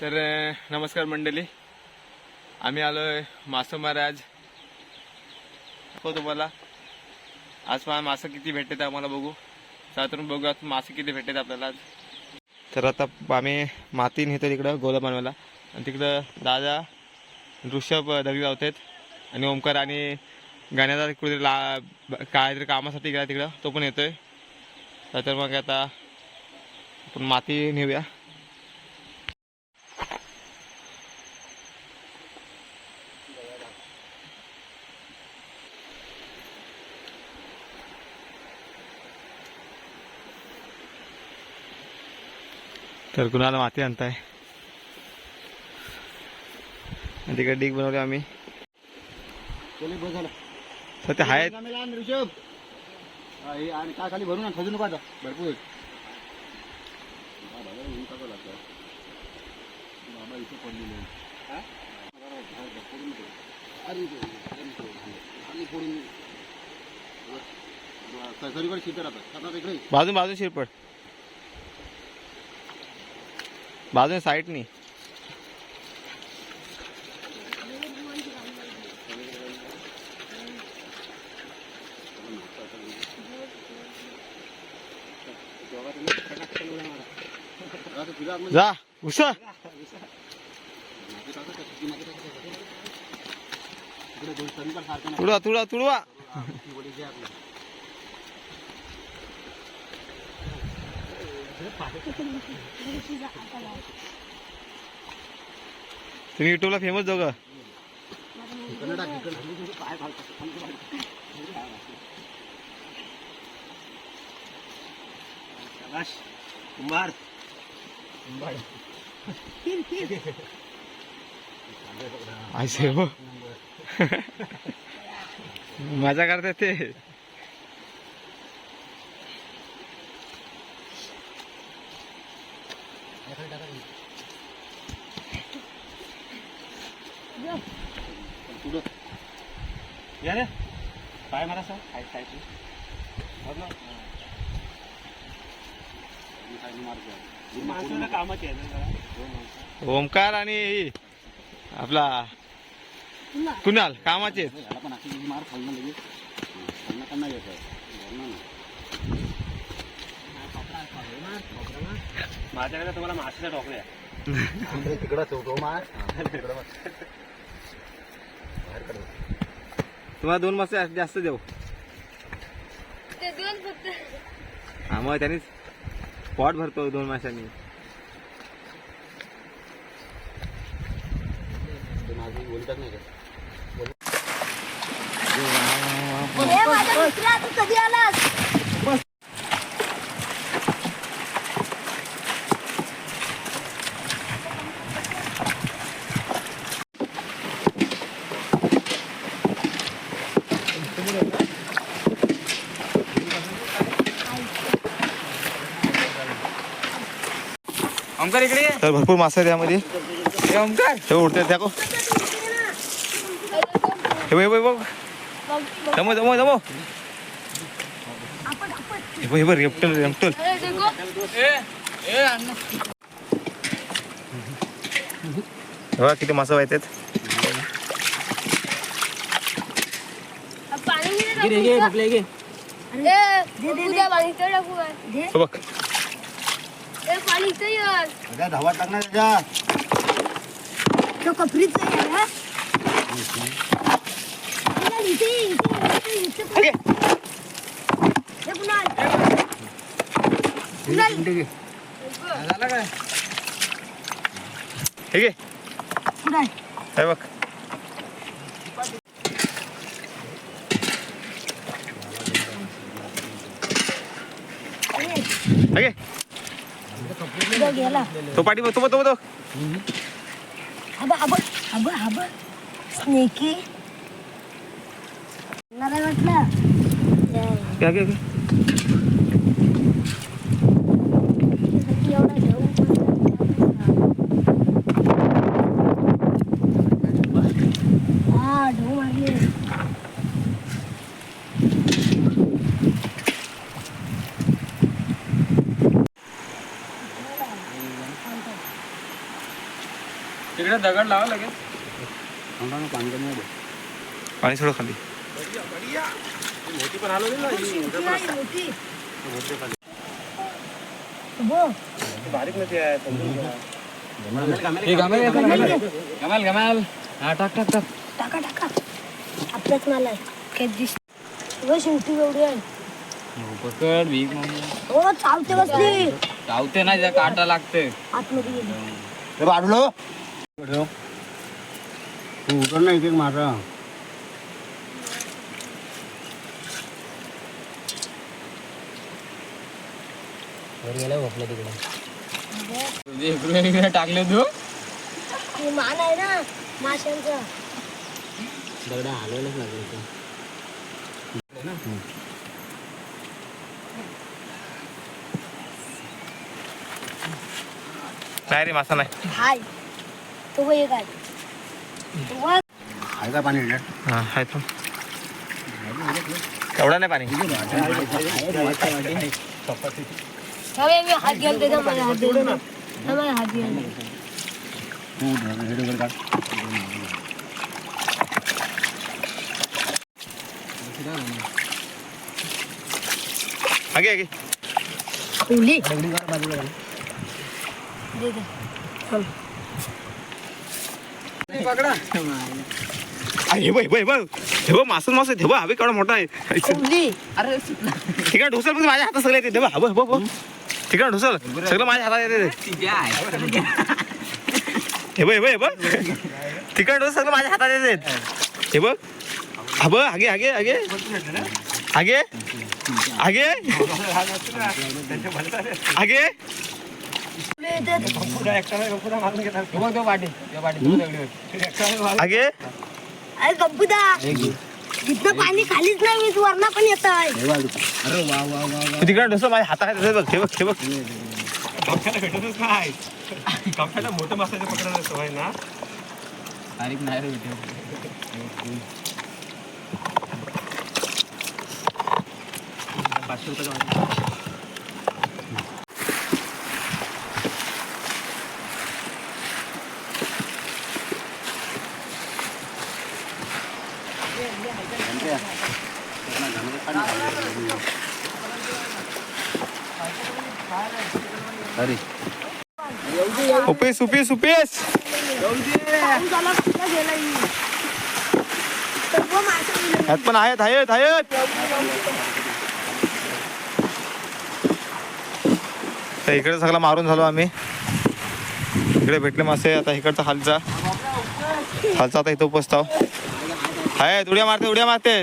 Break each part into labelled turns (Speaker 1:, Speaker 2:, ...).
Speaker 1: तर नमस्कार मंडळी. आम्ही आलो आहे मासं महाराज. हो तुम्हाला? आज पहा मासं किती भेटते आम्हाला बघू. साधारण बघू आज मासे किती भेटतात आपल्याला आज. तर आता आम्ही माती नेतो तिकडं गोला बनवायला. आणि तिकडं दादा ऋषभ दगडी लावतात आणि ओमकार आणि गाण्याचा कुठेतरी ला काहीतरी कामासाठी गेला तिकडं. तो पण येतोय. तर मग आता आपण माती नेऊया. तर कुणाला माती आणताय. आणि तिकडे डीग बनवले आम्ही. ते आहेत
Speaker 2: आण हा, हे काय खाली भरून आण, खजू नको भरपूर. बाबा, इथे पडलेले? फोडून ठेव. अरे इथे, इथे, इथे, इथे. खाली फोडून स- सगळीकडे शिरते राहतात आता इकडे
Speaker 1: बाजून बाजून शिरपड बाजून साईडनी. जा
Speaker 2: नाही.
Speaker 1: तुडवा तुडवा तुडवा
Speaker 2: ती वडी जे आपलं.
Speaker 1: तुम्ही युट्यूबला फेमस.
Speaker 2: कुंभार.
Speaker 1: ऐसे हो मजा करतात ते.
Speaker 2: पुढं. या रे पाय मारा सर काय ना.
Speaker 3: माणसाला कामात आहे
Speaker 2: माणसं.
Speaker 1: ओमकार आणि आपला कुणाल कामाचे आहेत.
Speaker 2: पण अशी मार लगेच नाही.
Speaker 3: माझ्याकडे तुम्हाला माशाच्या टोकऱ्या
Speaker 2: तिकडं ठेवतो मार तिकडं मार. बाहेर काढ.
Speaker 1: तुम्हाला दोन मासे जास्त देऊ.
Speaker 4: ते दोन फक्त.
Speaker 1: हा मग त्यांनी पॉट भरतो दोन माशांनी.
Speaker 2: बोलतात नाही का?
Speaker 4: कधी आलास?
Speaker 1: ओमकार इकडे. तर भरपूर मासे आहेत यामध्ये. हे ओमकार हे उडते दाखव हे बघ, जमो जमो जमो हे बघ, हे बघ रेपटल रेपटल बघा किती मासे आहेत.
Speaker 4: पाणी
Speaker 1: बघ
Speaker 4: ए, पाणी इथं ये.
Speaker 2: सगळ्या धावा टाकणार त्याच्या
Speaker 4: तो कपरीच आहे हा? कुणाल, इथे ये, इथे ये, इथे ये.
Speaker 1: ओके
Speaker 4: हे कुणाल. कुणाल. इथं गेला.
Speaker 1: तो पाठी बघ तो बघ तो बघ, तो
Speaker 4: हबा, हबा. स्नेकी मला वाटलं
Speaker 1: घे घे घे
Speaker 4: एवढा घेऊ हा ढो मारले
Speaker 1: तिकडे दगड लावा लगेच.
Speaker 2: पाणी कमी आहे
Speaker 1: पाणी सोडा खाली.
Speaker 3: मोठी पण हलवली ना.
Speaker 4: मोठी. बघ
Speaker 3: बारीक नदी आहे समजून घ्या.
Speaker 1: गमाल गमाल हा टाक टाक टाक.
Speaker 4: टाका टाका. आपल्याच मला आहे काय दिस बघ शेवटी एवढी आहे.
Speaker 1: पकड भीक
Speaker 4: हो चावते बसली.
Speaker 1: चावते ना ज्या काटा लागते
Speaker 4: आतमध्ये
Speaker 2: तू उतर नाही एक
Speaker 1: इकडे इकडे टाकले तू
Speaker 4: हे मान आहे ना माशांचा
Speaker 1: नाही रे मासा नाही
Speaker 4: हाय तो बघ एक आहे तो बघ
Speaker 2: आहे का पाणी ह्याच्यात?
Speaker 1: हा आहे तो। एवढा नाही पाणी
Speaker 4: हवे मी हात घ्यायला त्याचा माझ्या हात घ्यायला हा, माझ्या हात घ्यायला
Speaker 2: तू हेड वगैरे काढ.
Speaker 1: आगे आगे।
Speaker 4: उली। दे दे। चल।
Speaker 1: हे बघ हे बघ हे बघ हे मासून मास आहे. हे बघ हवे केवढा मोठा आहे.
Speaker 4: उली
Speaker 1: ठिकाण ढुसल पण माझ्या हातात सगळं येते. हे बघ हवं बघ बघ ठिकाण ढुसल. सगळं माझ्या हातात येते. हे बघ हे बघ हे बघ. ठिकाण ढुसल सगळं माझ्या हातात येते. हे बघ. हा बघ आगे आगे आगे. आगे. आगे. आगे. आगे.
Speaker 4: अरे गप्पुदा. इथनं पाणी खालीच नाही मी वरना पण येत आहे
Speaker 1: तिकडे ढुसल माझ्या हातात येते बघ हे बघ हे बघ.
Speaker 3: भेटतच नाही. कमफ्याला मोठं मासाचं पकडायला सवय ना? पाचशे रुपयाचं वाटलं.
Speaker 2: अरे
Speaker 1: उपेस उपेस उपेस
Speaker 4: पाऊस आला
Speaker 1: ह्यात पण आहेत आहेत आहेत. तर इकडे सगळं मारून झालो आम्ही. इकडे भेटले मासे आता इकडचा खालचा. खालचा आता इथं उपसताव आहेत उड्या मारते उड्या मारते.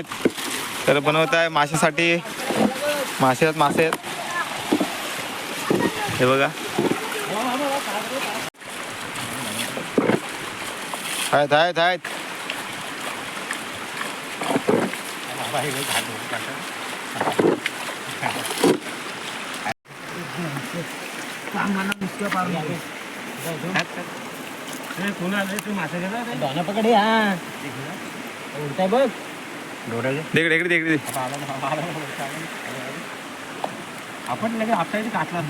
Speaker 1: तर बनवत आहे माशासाठी. मासे आहेत मासे आहेत. हे बघा. आहेत आहेत आहेत.
Speaker 3: घेणार रे?
Speaker 1: दे इकडे इकडे इकडे.
Speaker 3: आपण लगे आपल्याची काटला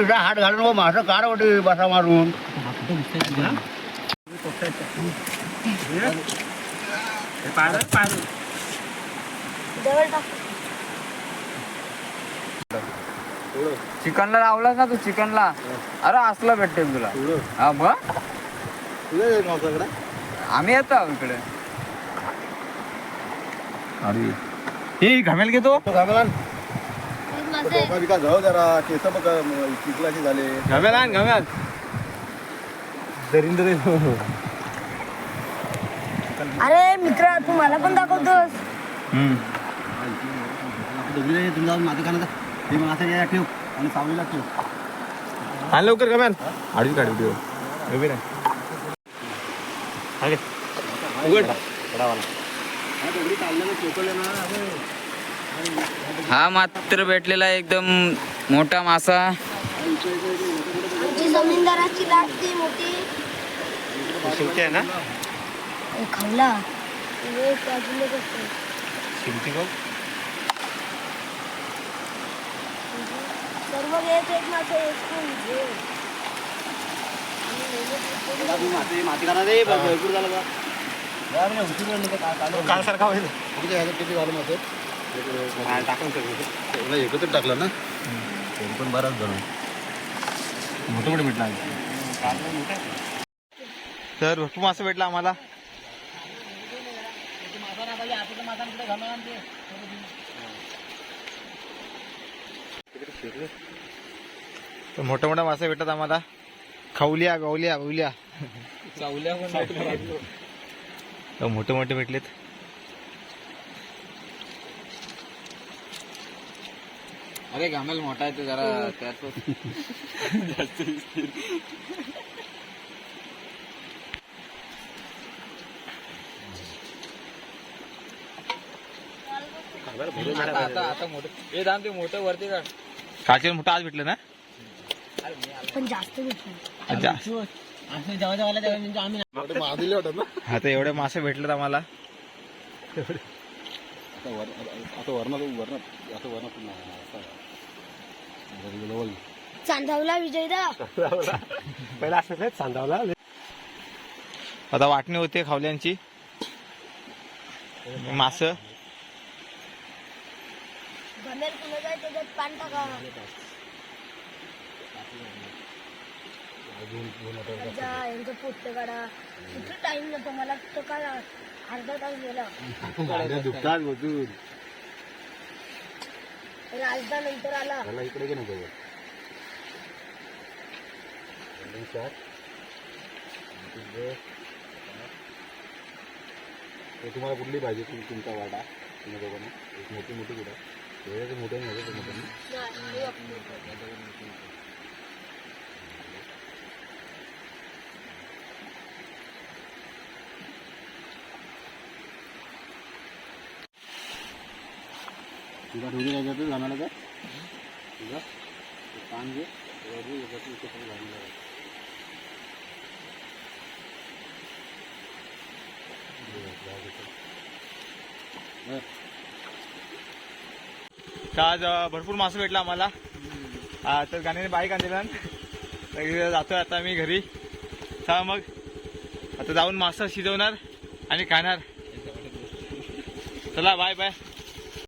Speaker 2: जा, हात घालून हो, मासं काढ वाटे बसा मारून.
Speaker 3: पाहिलं पाहिलं
Speaker 4: दगड टाक.
Speaker 5: चिकनला लावलास ना तू चिकनला. अरे असलं भेटेल तुला. हा मग? आम्ही येतो इकडे.
Speaker 1: अरे. हे घामेल घेतो.
Speaker 2: जाऊ जरा. केस बघ चिखलाचे झाले.
Speaker 1: घामेल आण घामेल. दरिंद्र
Speaker 4: अरे मित्र तू मला पण दाखवतोस.
Speaker 2: तुम्ही जाऊन माझं खाणं ते ठेव आणि सावलीला ठेव.
Speaker 1: आण लवकर घामेल आडवी काढ व्हिडिओ उभी राह. उघड.
Speaker 5: हा मात्र भेटलेला एकदम मोठा मासा.
Speaker 4: आमची जमीनदाराची लाट ती मोठी.
Speaker 1: शिमती आहे ना?
Speaker 4: खावला
Speaker 1: बघ
Speaker 4: सर्व एक एक
Speaker 2: माती माती रे भरपूर झालं का?
Speaker 3: काल सारखा होईल
Speaker 2: किती ह्याच्यात किती झालं माझं
Speaker 3: टाकून सगळं
Speaker 2: एवढं एकत्र टाकलं ना? पण बराच झालं
Speaker 1: मोठं मोठं भेटलं तर भरपूर मासा भेटला आम्हाला. तर मोठ्या मोठ्या मासे भेटतात आम्हाला. खावल्या गावल्या बावल्या तर मोठे मोठे भेटलेत.
Speaker 5: अरे घामेल मोठा आहे ते जरा. त्यात आता आता आता मोठं हे दाम ते मोठं वरती काढ.
Speaker 1: कालचे मोठं आज भेटलं ना?
Speaker 4: पण जास्त भेटलं
Speaker 1: अच्छा
Speaker 2: महादिले वाटत ना
Speaker 1: आता एवढे मासे भेटलेत आम्हाला.
Speaker 2: आता वर आता वरणात वरणात आता वरणात पुन्हा असं लेवल
Speaker 4: चांदावला विजयदा?
Speaker 3: पहिला असं सांधावला
Speaker 1: आता वाटणी होते खावल्यांची. मास.
Speaker 4: गमेल फुलं जाय त्याच्यात पान टाका. यांचं पोट्ट काढा. किती टाइम जातो मला तो काय अर्धा तास गेला.
Speaker 2: दुखतात बसून
Speaker 4: राजदा नंतर आला.
Speaker 2: इकडे की नको तुम्हाला कुठली पाहिजे तुमचा वाडा. तुम्ही दोघांना एक मोठी मोठी कुठं हे मोठे नव्हते ते मोठे तुला ठेवली काय जातं जाणार का तुझा कान घे त्याच्यावर याच्यातून इथे पण घालून लावायचं.
Speaker 1: तर आज भरपूर मासा भेटला आम्हाला. तर गाण्याने बाईक आणलेला तर जातोय आता मी घरी. चला मग. आता जाऊन मासा शिजवणार आणि खाणार. चला बाय बाय